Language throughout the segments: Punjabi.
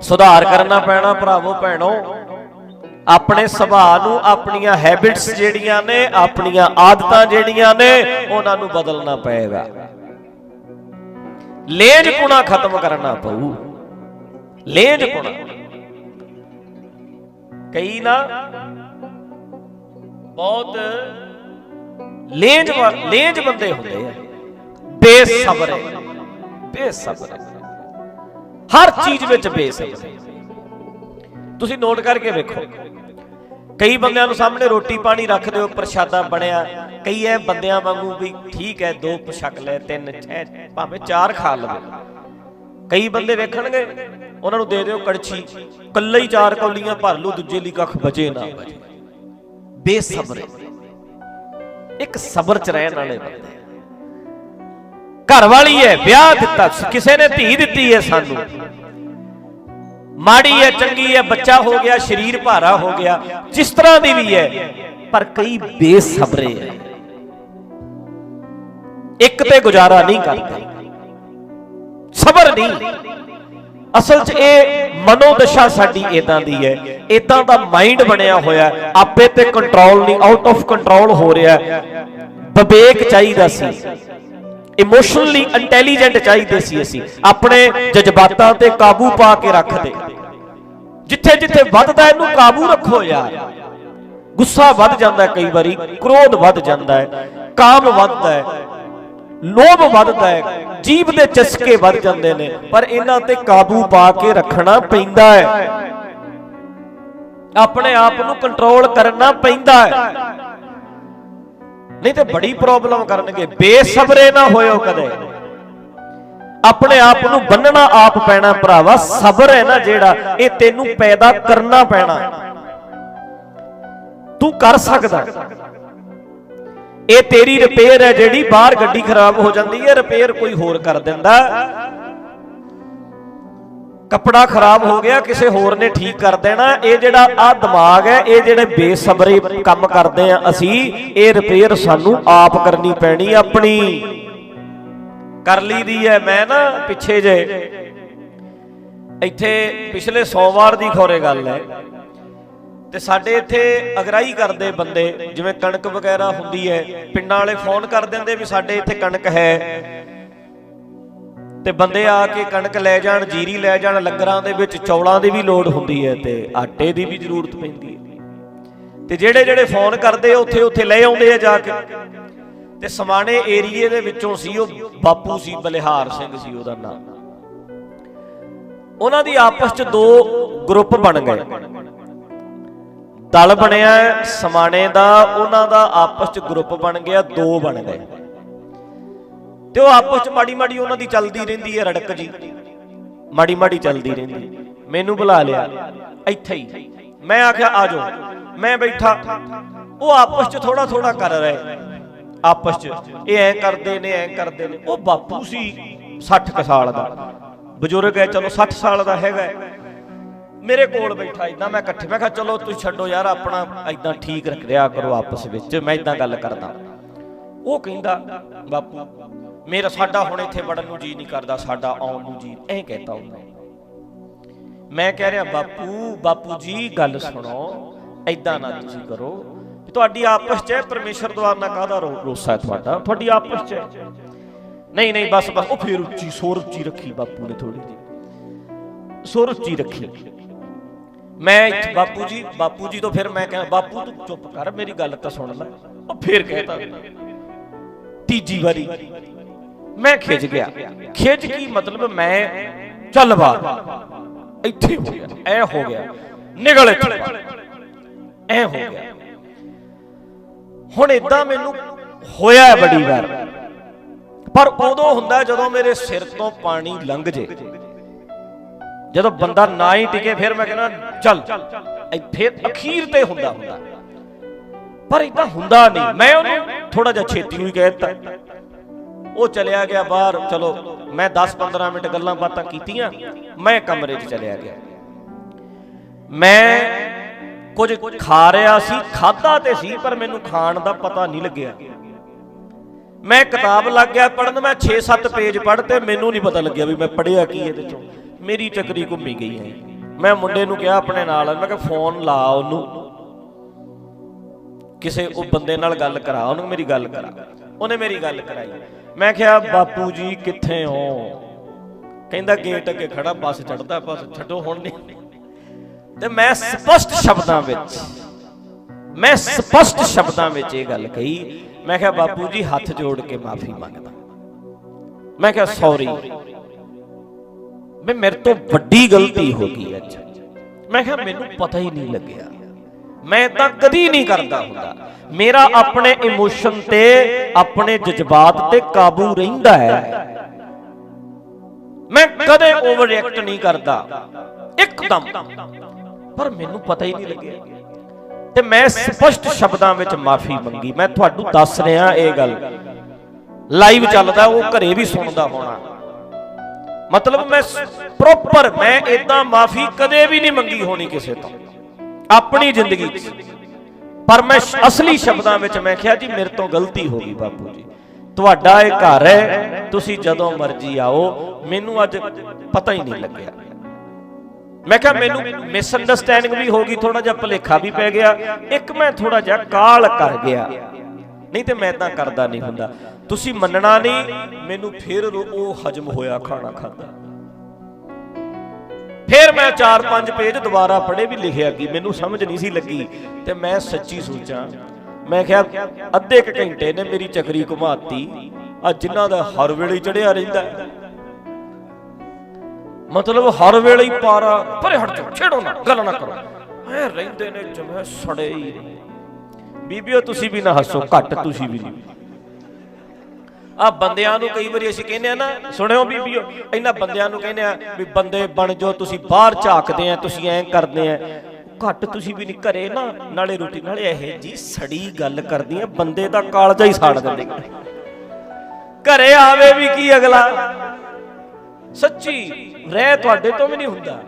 ਸੁਧਾਰ ਕਰਨਾ ਪੈਣਾ ਭਰਾਵੋ, ਭੈਣੋ। ਆਪਣੇ ਸੁਭਾਅ ਨੂੰ ਆਪਣੀਆਂ ਹੈਬਿਟਸ ਜਿਹੜੀਆਂ ਨੇ, ਆਪਣੀਆਂ ਆਦਤਾਂ ਜਿਹੜੀਆਂ ਨੇ, ਉਹਨਾਂ ਨੂੰ ਬਦਲਣਾ ਪਏਗਾ। ਲੇਜ ਪੁਣਾ ਖਤਮ ਕਰਨਾ ਪਊ। ਲੇਜ ਪੁਣਾ। ਕਈ ਨਾ ਬਹੁਤ ਲੇਜ ਲੇਜ ਬੰਦੇ ਹੁੰਦੇ ਆ। ਬੇਸਬਰ ਬੇਸਬਰ ਹਰ ਚੀਜ਼ ਵਿੱਚ ਬੇਸਬਰ। ਤੁਸੀਂ ਨੋਟ ਕਰਕੇ ਵੇਖੋ। ਕਈ ਬੰਦਿਆਂ ਨੂੰ ਸਾਹਮਣੇ ਰੋਟੀ ਪਾਣੀ ਰੱਖ ਦਿਓ, ਪ੍ਰਸ਼ਾਦਾ ਬਣਿਆ। ਕਈ ਐ ਬੰਦਿਆਂ ਵਾਂਗੂ ਵੀ ਠੀਕ ਹੈ, ਦੋ ਪਛਕ ਲੈ, ਤਿੰਨ, ਛੇ, ਭਾਵੇਂ ਚਾਰ ਖਾ ਲਵੇ। ਕਈ ਬੰਦੇ ਵੇਖਣਗੇ, ਉਹਨਾਂ ਨੂੰ ਦੇ ਦਿਓ ਕੜਛੀ। ਕੱਲਾ ਹੀ ਚਾਰ ਕੌਲੀਆਂ ਭਰ ਲਓ, ਦੂਜੇ ਲਈ ਕੱਖ ਬਚੇ ਨਾ ਬਚੇ। ਬੇਸਬਰ। ਇੱਕ ਸਬਰ ਚ ਰਹਿਣ ਵਾਲੇ ਬੰਦੇ। ਘਰ ਵਾਲੀ ਹੈ, ਵਿਆਹ ਦਿੱਤਾ, ਕਿਸੇ ਨੇ ਧੀ ਦਿੱਤੀ ਹੈ ਸਾਨੂੰ। ਮਾੜੀ ਹੈ, ਚੰਗੀ ਹੈ, ਬੱਚਾ ਹੋ ਗਿਆ, ਸਰੀਰ ਭਾਰਾ ਹੋ ਗਿਆ, ਜਿਸ ਤਰ੍ਹਾਂ ਦੀ ਵੀ ਹੈ, ਪਰ ਕਈ ਬੇਸਬਰੇ ਹੈ। ਇੱਕ ਤੇ ਗੁਜ਼ਾਰਾ ਨਹੀਂ ਕਰਦਾ, ਸਬਰ ਨਹੀਂ। ਅਸਲ 'ਚ ਇਹ ਮਨੋਦਸ਼ਾ ਸਾਡੀ ਇਦਾਂ ਦੀ ਹੈ ਇਦਾਂ ਦਾ ਮਾਈਂਡ ਬਣਿਆ ਹੋਇਆ, ਆਪੇ ਤੇ ਕੰਟਰੋਲ ਨਹੀਂ ਆਊਟ ਆਫ ਕੰਟਰੋਲ ਹੋ ਰਿਹਾ। ਹੈ। ਵਿਵੇਕ ਚਾਹੀਦਾ ਸੀ। ਇਮੋਸ਼ਨਲੀ ਇੰਟੈਲੀਜੈਂਟ ਚਾਹੀਦੇ ਸੀ ਅਸੀਂ। ਆਪਣੇ ਜਜ਼ਬਾਤਾਂ ਤੇ ਕਾਬੂ ਪਾ ਕੇ ਰੱਖਦੇ। ਜਿੱਥੇ ਜਿੱਥੇ ਵੱਧਦਾ ਇਹਨੂੰ ਕਾਬੂ ਰੱਖੋ ਯਾਰ। ਗੁੱਸਾ ਵੱਧ ਜਾਂਦਾ ਕਈ ਵਾਰੀ, ਕ੍ਰੋਧ ਵੱਧ ਜਾਂਦਾ ਹੈ, ਕਾਮ ਵੱਧਦਾ ਹੈ, ਲੋਭ ਵੱਧਦਾ ਹੈ, ਜੀਭ ਦੇ ਚਸਕੇ ਵੱਧ ਜਾਂਦੇ ਨੇ, ਪਰ ਇਹਨਾਂ ਤੇ ਕਾਬੂ ਪਾ ਕੇ ਰੱਖਣਾ ਪੈਂਦਾ ਹੈ। ਆਪਣੇ ਆਪ ਨੂੰ ਕੰਟਰੋਲ ਕਰਨਾ ਪੈਂਦਾ ਹੈ। ਨਹੀਂ ਤੇ ਬੜੀ ਪ੍ਰੋਬਲਮ ਕਰਨਗੇ। ਬੇਸਬਰੇ ਨਾ ਹੋਇਓ ਕਦੇ। ਆਪਣੇ ਆਪ ਨੂੰ ਬੰਨਣਾ ਆਪ ਪੈਣਾ ਭਰਾਵਾ, ਸਬਰ ਹੈ ਨਾ ਜਿਹੜਾ, ਇਹ ਤੈਨੂੰ ਪੈਦਾ ਕਰਨਾ ਪੈਣਾ। ਤੂੰ ਕਰ ਸਕਦਾ। ਇਹ ਤੇਰੀ ਰਿਪੇਅਰ ਹੈ ਜਿਹੜੀ ਬਾਹਰ ਗੱਡੀ ਖਰਾਬ ਹੋ ਜਾਂਦੀ ਹੈ ਰਿਪੇਅਰ ਕੋਈ ਹੋਰ ਕਰ ਦਿੰਦਾ। ਕੱਪੜਾ ਖਰਾਬ ਹੋ ਗਿਆ, ਕਿਸੇ ਹੋਰ ਨੇ ਠੀਕ ਕਰ ਦੇਣਾ, ਇਹ ਜਿਹੜਾ ਆ ਦਿਮਾਗ ਹੈ, ਇਹ ਜਿਹੜੇ ਬੇਸਬਰੇ ਕੰਮ ਕਰਦੇ ਆ ਅਸੀਂ, ਇਹ ਰਿਪੇਅਰ ਸਾਨੂੰ ਆਪ ਕਰਨੀ ਪੈਣੀ ਆਪਣੀ। ਕਰ ਲਈ ਦੀ ਹੈ, ਮੈਂ ਨਾ ਪਿੱਛੇ ਜੇ। ਇੱਥੇ ਪਿਛਲੇ ਸੋਮਵਾਰ ਦੀ ਖੋਰੇ ਗੱਲ ਹੈ। ਤੇ ਸਾਡੇ ਇੱਥੇ ਅਗਰਾਈ ਕਰਦੇ ਬੰਦੇ, ਜਿਵੇਂ ਕਣਕ ਵਗੈਰਾ ਹੁੰਦੀ ਹੈ, ਪਿੰਡਾਂ ਵਾਲੇ ਫੋਨ ਕਰ ਦਿੰਦੇ ਵੀ ਸਾਡੇ ਇੱਥੇ ਕਣਕ ਹੈ। ਤੇ ਬੰਦੇ ਆ ਕੇ ਕਣਕ ਲੈ ਜਾਣ, ਜੀਰੀ ਲੈ ਜਾਣ, ਲੱਗਰਾਂ ਦੇ ਵਿੱਚ ਚੌਲਾਂ ਦੀ ਵੀ ਲੋੜ ਹੁੰਦੀ ਹੈ ਤੇ ਆਟੇ ਦੀ ਵੀ ਜ਼ਰੂਰਤ ਪੈਂਦੀ ਹੈ। ਤੇ ਜਿਹੜੇ ਜਿਹੜੇ ਫੋਨ ਕਰਦੇ ਉੱਥੇ ਉੱਥੇ ਲੈ ਆਉਂਦੇ ਆ ਜਾ ਕੇ। ਤੇ ਸਮਾਣੇ ਏਰੀਏ ਦੇ ਵਿੱਚੋਂ ਸੀ ਉਹ ਬਾਪੂ ਸੀ, ਬਲਿਹਾਰ ਸਿੰਘ ਸੀ ਉਹਦਾ ਨਾਮ। ਉਹਨਾਂ ਦੀ ਆਪਸ 'ਚ ਦੋ ਗਰੁੱਪ ਬਣ ਗਏ। ਦਲ ਬਣਿਆ, ਸਮਾਣੇ ਦਾ, ਉਹਨਾਂ ਦਾ ਆਪਸ 'ਚ ਗਰੁੱਪ ਬਣ ਗਿਆ, ਦੋ ਬਣ ਗਏ। ਤੇ ਉਹ ਆਪਸ 'ਚ ਮਾੜੀ ਮਾੜੀ ਉਹਨਾਂ ਦੀ ਚੱਲਦੀ ਰਹਿੰਦੀ ਹੈ ਰੜਕ ਜੀ। ਮਾੜੀ ਮਾੜੀ ਚੱਲਦੀ ਰਹਿੰਦੀ ਮੈਨੂੰ ਬੁਲਾ ਲਿਆ। ਇੱਥੇ ਹੀ। ਮੈਂ ਆਖਿਆ, ਆ ਜਾਓ। ਮੈਂ ਬੈਠਾ। ਉਹ ਆਪਸ 'ਚ ਥੋੜਾ ਥੋੜਾ ਕਰ ਰਹੇ ਆਪਸ 'ਚ। ਇਹ ਐ ਕਰਦੇ ਨੇ, ਐ ਕਰਦੇ ਨੇ। ਉਹ ਬਾਪੂ ਸੀ 60 ਕ ਸਾਲ ਦਾ। ਬਜ਼ੁਰਗ ਹੈ, ਚਲੋ 60 ਸਾਲ ਦਾ ਹੈਗਾ ਮੇਰੇ ਕੋਲ ਬੈਠਾ ਇਦਾਂ ਮੈਂ ਇਕੱਠੇ ਮੈਂ ਕਿਹਾ, ਚਲੋ ਤੁਸੀਂ ਛੱਡੋ ਯਾਰ, ਆਪਣਾ ਇਦਾਂ ਠੀਕ ਰੱਖ ਰਿਆ ਕਰੋ ਆਪਸ ਵਿੱਚ। ਮੈਂ ਇਦਾਂ ਗੱਲ ਕਰਦਾ। ਉਹ ਕਹਿੰਦਾ, ਬਾਪੂ ਮੇਰਾ ਸਾਡਾ ਹੁਣ ਇੱਥੇ ਵੜਨ ਨੂੰ ਜੀ ਨਹੀਂ ਕਰਦਾ, ਸਾਡਾ ਆਉਣ ਨੂੰ ਜੀ ਐਂ ਕਹਿੰਦਾ ਹੁੰਦਾ ਮੈਂ ਕਹਿ ਰਿਹਾ, ਬਾਪੂ ਬਾਪੂ ਜੀ, ਗੱਲ ਸੁਣੋ ਐਦਾਂ ਨਾ ਤੁਸੀਂ ਕਰੋ ਤੁਹਾਡੀ ਆਪਸ 'ਚ ਪਰਮੇਸ਼ਰ ਦੁਆਰ ਨਾਲ ਕਾਹਦਾ ਰੋਸਾ ਹੈ ਤੁਹਾਡਾ? ਤੁਹਾਡੀ ਆਪਸ 'ਚ। ਨਹੀਂ ਨਹੀਂ, ਬਸ ਬਸ, ਉਹ ਫੇਰ ਉੱਚੀ, ਸੁਰ ਉੱਚੀ ਰੱਖੀ ਬਾਪੂ ਨੇ ਥੋੜੀ ਜੀ ਸੁਰ ਉੱਚੀ ਰੱਖੀ। ਮੈਂ ਬਾਪੂ ਜੀ ਬਾਪੂ ਜੀ ਤੋਂ ਫਿਰ ਮੈਂ ਕਿਹਾ ਬਾਪੂ ਤੂੰ ਚੁੱਪ ਕਰ, ਮੇਰੀ ਗੱਲ ਤਾਂ ਸੁਣ ਲੈ। ਉਹ ਫਿਰ ਕਹਿਤਾ। ਤੀਜੀ ਵਾਰੀ। ਮੈਂ ਖਿੱਚ ਗਿਆ। ਖਿੱਚ ਕੀ ਮਤਲਬ? ਮੈਂ ਚੱਲ ਬਾਹਰ। ਇੱਥੇ ਹੋ ਗਿਆ। ਐ ਹੋ ਗਿਆ। ਨਿਕਲ ਇੱਥੇ। ਐ ਹੋ ਗਿਆ। ਹੁਣ ਇਦਾਂ ਮੈਨੂੰ ਹੋਇਆ ਹੈ ਬੜੀ ਵਾਰ। ਪਰ ਉਦੋਂ ਹੁੰਦਾ ਜਦੋਂ ਮੇਰੇ ਸਿਰ ਤੋਂ ਪਾਣੀ ਲੰਘ ਜੇ। ਜਦੋਂ ਬੰਦਾ ਨਾ ਹੀ ਟਿਕੇ, ਫਿਰ ਮੈਂ ਕਹਿੰਦਾ, ਚੱਲ। ਇਹ ਫਿਰ ਅਖੀਰ ਤੇ ਹੁੰਦਾ ਹੁੰਦਾ। ਪਰ ਇਦਾਂ ਹੁੰਦਾ ਨਹੀਂ। ਮੈਂ ਉਹਨੂੰ ਥੋੜਾ ਜਿਹਾ ਛੇਤੀ ਨੂੰ ਹੀ ਕਹਿ ਦਿੱਤਾ। ਉਹ ਚਲਿਆ ਗਿਆ ਬਾਹਰ। ਚਲੋ, ਮੈਂ 10-15 ਮਿੰਟ ਗੱਲਾਂ ਬਾਤਾਂ ਕੀਤੀਆਂ, ਮੈਂ ਕਮਰੇ 'ਚ ਚਲਿਆ ਗਿਆ। ਮੈਂ ਕੁਝ ਖਾ ਰਿਹਾ ਸੀ ਖਾਦਾ ਤੇ ਸੀ, ਪਰ ਮੈਨੂੰ ਖਾਣ ਦਾ ਪਤਾ ਨਹੀਂ ਲੱਗਿਆ। ਮੈਂ ਕਿਤਾਬ ਲੱਗ ਗਿਆ ਪੜਨ ਮੈਂ 6-7 ਪੇਜ ਪੜ੍ਹ ਤੇ ਮੈਨੂੰ ਨਹੀਂ ਪਤਾ ਲੱਗਿਆ ਵੀ ਮੈਂ ਪੜਿਆ ਕੀ ਇਹਦੇ ਚੋਂ। ਮੇਰੀ ਚੱਕਰੀ ਘੁੰਮੀ ਗਈ ਹੈ ਮੈਂ ਮੁੰਡੇ ਨੂੰ ਕਿਹਾ ਆਪਣੇ ਨਾਲ, ਮੈਂ ਕਿਹਾ, ਫੋਨ ਲਾ ਉਹਨੂੰ। ਕਿਸੇ ਉਹ ਬੰਦੇ ਨਾਲ ਗੱਲ ਕਰਾ, ਉਹਨੂੰ ਮੇਰੀ ਗੱਲ ਕਰਾ। ਉਹਨੇ ਮੇਰੀ ਗੱਲ ਕਰਾਈ। ਮੈਂ ਕਿਹਾ, ਬਾਪੂ ਜੀ, ਕਿੱਥੇ ਹੋ? ਕਹਿੰਦਾ, ਗੇਟ ਅੱਗੇ ਖੜਾ, ਬੱਸ ਚੜਦਾ ਬਸ ਛੱਡੋ, ਹੁਣ ਨਹੀਂ। ਤੇ ਮੈਂ ਸਪਸ਼ਟ ਸ਼ਬਦਾਂ ਵਿੱਚ, ਮੈਂ ਸਪਸ਼ਟ ਸ਼ਬਦਾਂ ਵਿੱਚ ਇਹ ਗੱਲ ਕਹੀ। ਮੈਂ ਕਿਹਾ, ਬਾਪੂ ਜੀ, ਹੱਥ ਜੋੜ ਕੇ ਮਾਫੀ ਮੰਗਦਾ। ਮੈਂ ਕਿਹਾ, ਸੌਰੀ। ਮੈਂ ਮੇਰੇ ਤੋਂ ਵੱਡੀ ਗਲਤੀ ਹੋ ਗਈ ਅੱਜ। ਮੈਂ ਕਿਹਾ, ਮੈਨੂੰ ਪਤਾ ਹੀ ਨਹੀਂ ਲੱਗਿਆ। ਮੈਂ ਤਾਂ ਕਦੀ ਨਹੀਂ ਕਰਦਾ ਹੁੰਦਾ। ਮੇਰਾ ਆਪਣੇ ਇਮੋਸ਼ਨ ਤੇ, ਆਪਣੇ ਜਜ਼ਬਾਤ ਤੇ ਕਾਬੂ ਰਹਿੰਦਾ ਹੈ। ਮੈਂ ਕਦੇ ਓਵਰ ਰਿਐਕਟ ਨਹੀਂ ਕਰਦਾ। ਇੱਕਦਮ। ਪਰ ਮੈਨੂੰ ਪਤਾ ਹੀ ਨਹੀਂ ਲੱਗਿਆ। ਤੇ ਮੈਂ ਸਪਸ਼ਟ ਸ਼ਬਦਾਂ ਵਿੱਚ ਮਾਫੀ ਮੰਗੀ। ਮੈਂ ਤੁਹਾਨੂੰ ਦੱਸ ਰਿਹਾ ਇਹ ਗੱਲ। ਲਾਈਵ ਚੱਲਦਾ, ਉਹ ਘਰੇ ਵੀ ਸੁਣਦਾ ਹੋਣਾ। ਮਤਲਬ ਮੈਂ ਪ੍ਰੋਪਰ ਮੈਂ ਇਦਾਂ ਮਾਫੀ ਕਦੇ ਵੀ ਨਹੀਂ ਮੰਗੀ ਹੋਣੀ ਕਿਸੇ ਤੋਂ। ਆਪਣੀ ਜ਼ਿੰਦਗੀ 'ਚ। ਪਰ ਮੈਂ ਅਸਲੀ ਸ਼ਬਦਾਂ ਵਿੱਚ ਮੈਂ ਕਿਹਾ ਜੀ, ਮੇਰੇ ਤੋਂ ਗਲਤੀ ਹੋ ਗਈ ਬਾਪੂ ਜੀ। ਤੁਹਾਡਾ ਇਹ ਘਰ ਹੈ, ਤੁਸੀਂ ਜਦੋਂ ਮਰਜ਼ੀ ਆਓ। ਮੈਨੂੰ ਅੱਜ ਪਤਾ ਹੀ ਨਹੀਂ ਲੱਗਿਆ। ਮੈਂ ਕਿਹਾ ਮੈਨੂੰ ਮਿਸ ਅੰਡਰਸਟੈਂਡਿੰਗ ਵੀ ਹੋ ਗਈ ਥੋੜਾ ਜਿਹਾ ਭਲੇਖਾ ਵੀ ਪੈ ਗਿਆ। ਇੱਕ ਮੈਂ ਥੋੜਾ ਜਿਹਾ ਕਾਲ ਕਰ ਗਿਆ। ਨਹੀਂ ਤੇ ਮੈਂ ਤਾਂ ਕਰਦਾ ਨਹੀਂ ਹੁੰਦਾ। ਤੁਸੀਂ ਮੰਨਣਾ ਨਹੀਂ, ਮੈਨੂੰ ਫਿਰ ਉਹ ਹਜਮ ਹੋਇਆ ਖਾਣਾ ਖਾਦਾ। ਫਿਰ ਮੈਂ 4-5 ਪੇਜ ਦੁਬਾਰਾ ਪੜ੍ਹੇ ਵੀ ਲਿਖਿਆ ਕਿ ਮੈਨੂੰ ਸਮਝ ਨਹੀਂ ਸੀ ਲੱਗੀ ਤੇ ਮੈਂ ਸੱਚੀ ਸੋਚਾਂ, ਮੈਂ ਕਿਹਾ ਅੱਧੇ ਕੁ ਘੰਟੇ ਨੇ ਮੇਰੀ ਚੱਕਰੀ ਘੁਮਾਤੀ ਆ ਜਿਨ੍ਹਾਂ ਦਾ ਹਰ ਵੇਲੇ ਚੜਿਆ ਰਹਿੰਦਾ ਮਤਲਬ ਹਰ ਵੇਲੇ ਹੀ ਪਾਰਾ ਪਰੇ ਹਟ ਜਾ ਛੇੜੋ ਨਾ, ਗੱਲ ਨਾ ਕਰੋ। ਐ ਰਹਿੰਦੇ ਨੇ ਜਿਵੇਂ ਸੜੇ ਹੀ। ਬੀਬੀਓ, ਤੁਸੀਂ ਵੀ ਨਾ ਹੱਸੋ, ਘੱਟ ਤੁਸੀਂ ਵੀ ਨਹੀਂ। ਆ ਬੰਦਿਆਂ ਨੂੰ ਕਈ ਵਾਰੀ ਅਸੀਂ ਕਹਿੰਦੇ ਆ ਨਾ, ਸੁਣਿਓ ਬੀਬੀਓ, ਇਹਨਾਂ ਬੰਦਿਆਂ ਨੂੰ ਕਹਿੰਦੇ ਆ ਵੀ ਬੰਦੇ ਬਣ ਜੋ ਤੁਸੀਂ ਬਾਹਰ ਝਾਕਦੇ ਆ, ਤੁਸੀਂ ਐਂ ਕਰਦੇ ਆ। ਘੱਟ ਤੁਸੀਂ ਵੀ ਨਹੀਂ ਘਰੇ ਨਾ, ਨਾਲੇ ਰੋਟੀ, ਨਾਲੇ ਇਹ ਜੀ ਸੜੀ ਗੱਲ ਕਰਦੀ ਕਰਦੀਆਂ ਬੰਦੇ ਦਾ ਕਾਲਜਾ ਹੀ ਸਾੜ ਦਿੰਦੇ। ਘਰੇ ਆਵੇ ਵੀ ਕੀ ਅਗਲਾ? ਸੱਚੀ, ਰਹਿ ਤੁਹਾਡੇ ਤੋਂ ਵੀ ਨਹੀਂ ਹੁੰਦਾ।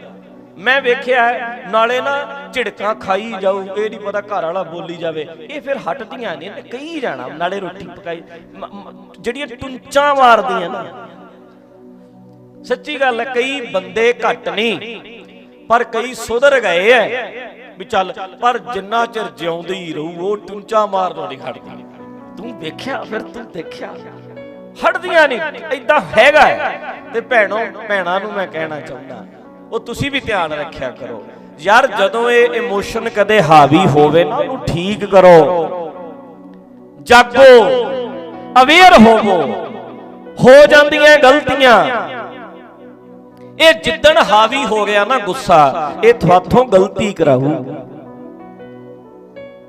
ਮੈਂ ਵੇਖਿਆ ਨਾਲੇ ਨਾ ਝਿੜਕਾਂ ਖਾਈ ਜਾਊ, ਇਹ ਨਹੀਂ ਪਤਾ ਘਰ ਵਾਲਾ ਬੋਲੀ ਜਾਵੇ। ਇਹ ਫਿਰ ਹਟਦੀਆਂ ਨੇ ਕਈ ਜਾਣਾ, ਨਾਲੇ ਰੋਟੀ ਪਕਾਈ। ਜਿਹੜੀਆਂ ਟੁੰਚਾਂ ਮਾਰਦੀਆਂ ਨਾ। ਸੱਚੀ ਗੱਲ ਹੈ, ਕਈ ਬੰਦੇ ਘੱਟ ਨਹੀਂ ਪਰ ਕਈ ਸੁਧਰ ਗਏ ਐ। ਵੀ ਚੱਲ, ਪਰ ਜਿੰਨਾ ਚਿਰ ਜਿਉਂਦੀ ਹੀ ਰਹੂ, ਉਹ ਟੁੰਚਾਂ ਮਾਰਨੋਂ ਨਹੀਂ ਹਟਦੀ ਤੂੰ ਵੇਖਿਆ, ਫਿਰ ਤੂੰ ਦੇਖਿਆ। ਹਟਦੀਆਂ ਨਹੀਂ ਐਦਾਂ ਹੈਗਾ ਤੇ ਭੈਣੋ, ਭੈਣਾਂ ਨੂੰ ਮੈਂ ਕਹਿਣਾ ਚਾਹੁੰਦਾ। ਉਹ ਤੁਸੀਂ ਵੀ ਧਿਆਨ ਰੱਖਿਆ ਕਰੋ। ਯਾਰ ਜਦੋਂ ਇਹ ਇਮੋਸ਼ਨ ਕਦੇ ਹਾਵੀ ਹੋਵੇ ਨਾ, ਉਹਨੂੰ ਠੀਕ ਕਰੋ। ਜਾਗੋ ਅਵੇਅਰ ਹੋਵੋ। ਹੋ ਜਾਂਦੀਆਂ ਗਲਤੀਆਂ। ਇਹ ਜਿੱਦਣ ਹਾਵੀ ਹੋ ਗਿਆ ਨਾ ਗੁੱਸਾ, ਇਹ ਤੁਹਾਥੋਂ ਗਲਤੀ ਕਰਾਊ।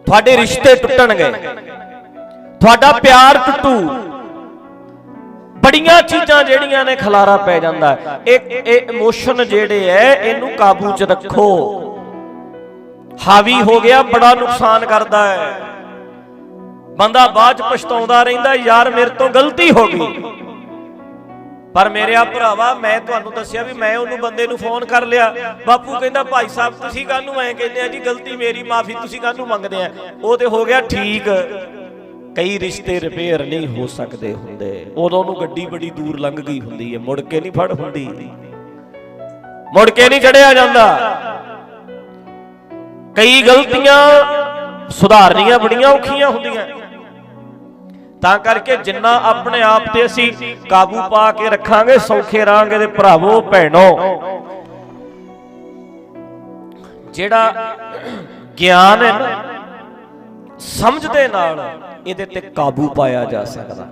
ਤੁਹਾਡੇ ਰਿਸ਼ਤੇ ਟੁੱਟਣਗੇ। ਤੁਹਾਡਾ ਪਿਆਰ ਟੁੱਟੂ। ਬੜੀਆਂ ਚੀਜ਼ਾਂ ਜਿਹੜੀਆਂ ਨੇ ਖਲਾਰਾ ਪੈ ਜਾਂਦਾ ਹੈ। ਇਹ ਇਹ ਇਮੋਸ਼ਨ ਜਿਹੜੇ ਐ, ਇਹਨੂੰ ਕਾਬੂ 'ਚ ਰੱਖੋ। ਹਾਵੀ ਹੋ ਗਿਆ, ਬੜਾ ਨੁਕਸਾਨ ਕਰਦਾ ਹੈ। ਬੰਦਾ ਬਾਅਦ 'ਚ ਪਛਤਾਉਂਦਾ ਰਹਿੰਦਾ, ਯਾਰ, ਮੇਰੇ ਤੋਂ ਗਲਤੀ ਹੋ ਗਈ। ਪਰ ਮੇਰੇ ਆ ਭਰਾਵਾ, ਮੈਂ ਤੁਹਾਨੂੰ ਦੱਸਿਆ ਵੀ ਮੈਂ ਉਹਨੂੰ ਬੰਦੇ ਨੂੰ ਫੋਨ ਕਰ ਲਿਆ। ਬਾਪੂ ਕਹਿੰਦਾ, ਭਾਈ ਸਾਹਿਬ, ਤੁਸੀਂ ਕਾਹਨੂੰ ਐਂ ਕਹਿੰਦੇ ਆ ਜੀ, ਗਲਤੀ ਮੇਰੀ, ਮਾਫੀ ਤੁਸੀਂ ਕਾਹਨੂੰ ਮੰਗਦੇ ਆ? ਉਹ ਤੇ ਹੋ ਗਿਆ ਠੀਕ। ਕਈ ਰਿਸ਼ਤੇ ਰਿਪੇਅਰ ਨਹੀਂ ਹੋ ਸਕਦੇ ਹੁੰਦੇ। ਉਦੋਂ ਨੂੰ ਗੱਡੀ ਬੜੀ ਦੂਰ ਲੰਘ ਗਈ ਹੁੰਦੀ ਹੈ ਮੁੜ ਕੇ ਨਹੀਂ ਫੜ ਹੁੰਦੀ। ਮੁੜ ਕੇ ਨਹੀਂ ਚੜਿਆ ਜਾਂਦਾ। ਕਈ ਗਲਤੀਆਂ ਸੁਧਾਰਨੀਆਂ ਬੜੀਆਂ ਔਖੀਆਂ ਹੁੰਦੀਆਂ। ਤਾਂ ਕਰਕੇ ਜਿੰਨਾ ਆਪਣੇ ਆਪ ਤੇ ਅਸੀਂ ਕਾਬੂ ਪਾ ਕੇ ਰੱਖਾਂਗੇ, ਸੌਖੇ ਰਾਂਗੇ ਤੇ ਭਰਾਵੋ, ਭੈਣੋ, ਜਿਹੜਾ ਗਿਆਨ ਹੈ ਨਾ ਸਮਝ ਦੇ ਨਾਲ ਇਹਦੇ ਤੇ ਕਾਬੂ ਪਾਇਆ ਜਾ ਸਕਦਾ।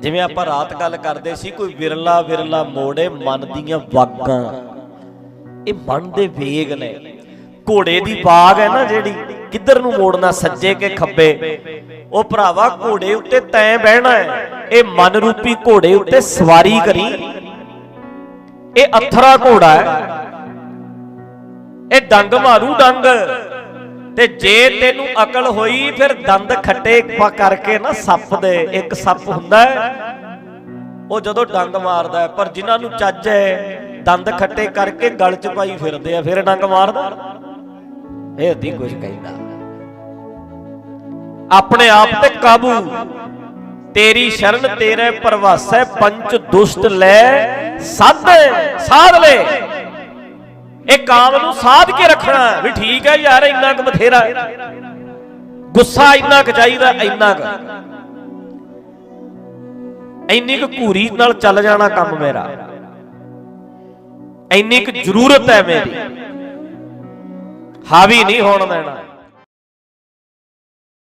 ਜਿਵੇਂ ਆਪਾਂ ਰਾਤ ਗੱਲ ਕਰਦੇ ਸੀ, ਕੋਈ ਵਿਰਲਾ ਵਿਰਲਾ ਮੋੜੇ ਮਨ ਦੀਆਂ ਵਾਗਾਂ ਇਹ ਮਨ ਦੇ ਵੇਗ ਨੇ। ਘੋੜੇ ਦੀ ਬਾਗ ਹੈ ਨਾ ਜਿਹੜੀ, ਕਿੱਧਰ ਨੂੰ ਮੋੜਨਾ, ਸੱਜੇ ਕੇ ਖੱਬੇ। ਉਹ ਭਰਾਵਾ, ਘੋੜੇ ਉੱਤੇ ਤੈਂ ਬਹਿਣਾ ਹੈ। ਇਹ ਮਨ ਰੂਪੀ ਘੋੜੇ ਉੱਤੇ ਸਵਾਰੀ ਕਰੀ। ਇਹ ਅਥਰਾ ਘੋੜਾ ਹੈ। ਇਹ ਡੰਗ ਮਾਰੂ ਡੰਗ। ਤੇ ਜੇ ਤੈਨੂੰ ਅਕਲ ਹੋਈ, ਫਿਰ ਦੰਦ ਖੱਟੇ ਕਰਕੇ ਨਾ ਸੱਪ ਦੇ, ਇੱਕ ਸੱਪ ਹੁੰਦਾ ਉਹ ਜਦੋਂ ਡੰਗ ਮਾਰਦਾ ਪਰ ਜਿਨ੍ਹਾਂ ਨੂੰ ਚੱਜ ਹੈ, ਦੰਦ ਖੱਟੇ ਕਰਕੇ ਗਲ 'ਚ ਪਾਈ ਫਿਰਦੇ ਆ, ਫਿਰ ਡੰਗ ਮਾਰਦਾ ਇਹ ਨਹੀਂ ਕੁਝ ਕਹਿੰਦਾ। ਆਪਣੇ ਆਪ ਤੇ ਕਾਬੂ। ਤੇਰੀ ਸ਼ਰਨ ਤੇਰੇ ਪਰਵਾਸੈ ਪੰਚ ਦੁਸ਼ਟ ਲੈ, ਸਾਧ ਸਾਧ ਲੈ। ਇਹ ਕਾਮ ਨੂੰ ਸਾਧ ਕੇ ਰੱਖਣਾ ਵੀ ਠੀਕ ਹੈ ਯਾਰ, ਇੰਨਾ ਕੁ ਬਥੇਰਾ ਗੁੱਸਾ ਇੰਨਾ ਕੁ ਚਾਹੀਦਾ, ਇੰਨਾ ਕੁ। ਇੰਨੀ ਕੁ ਘੂਰੀ ਨਾਲ ਚੱਲ ਜਾਣਾ ਕੰਮ ਮੇਰਾ। ਇੰਨੀ ਕੁ ਜ਼ਰੂਰਤ ਹੈ ਮੇਰੀ। ਹਾਵੀ ਨਹੀਂ ਹੋਣ ਦੇਣਾ।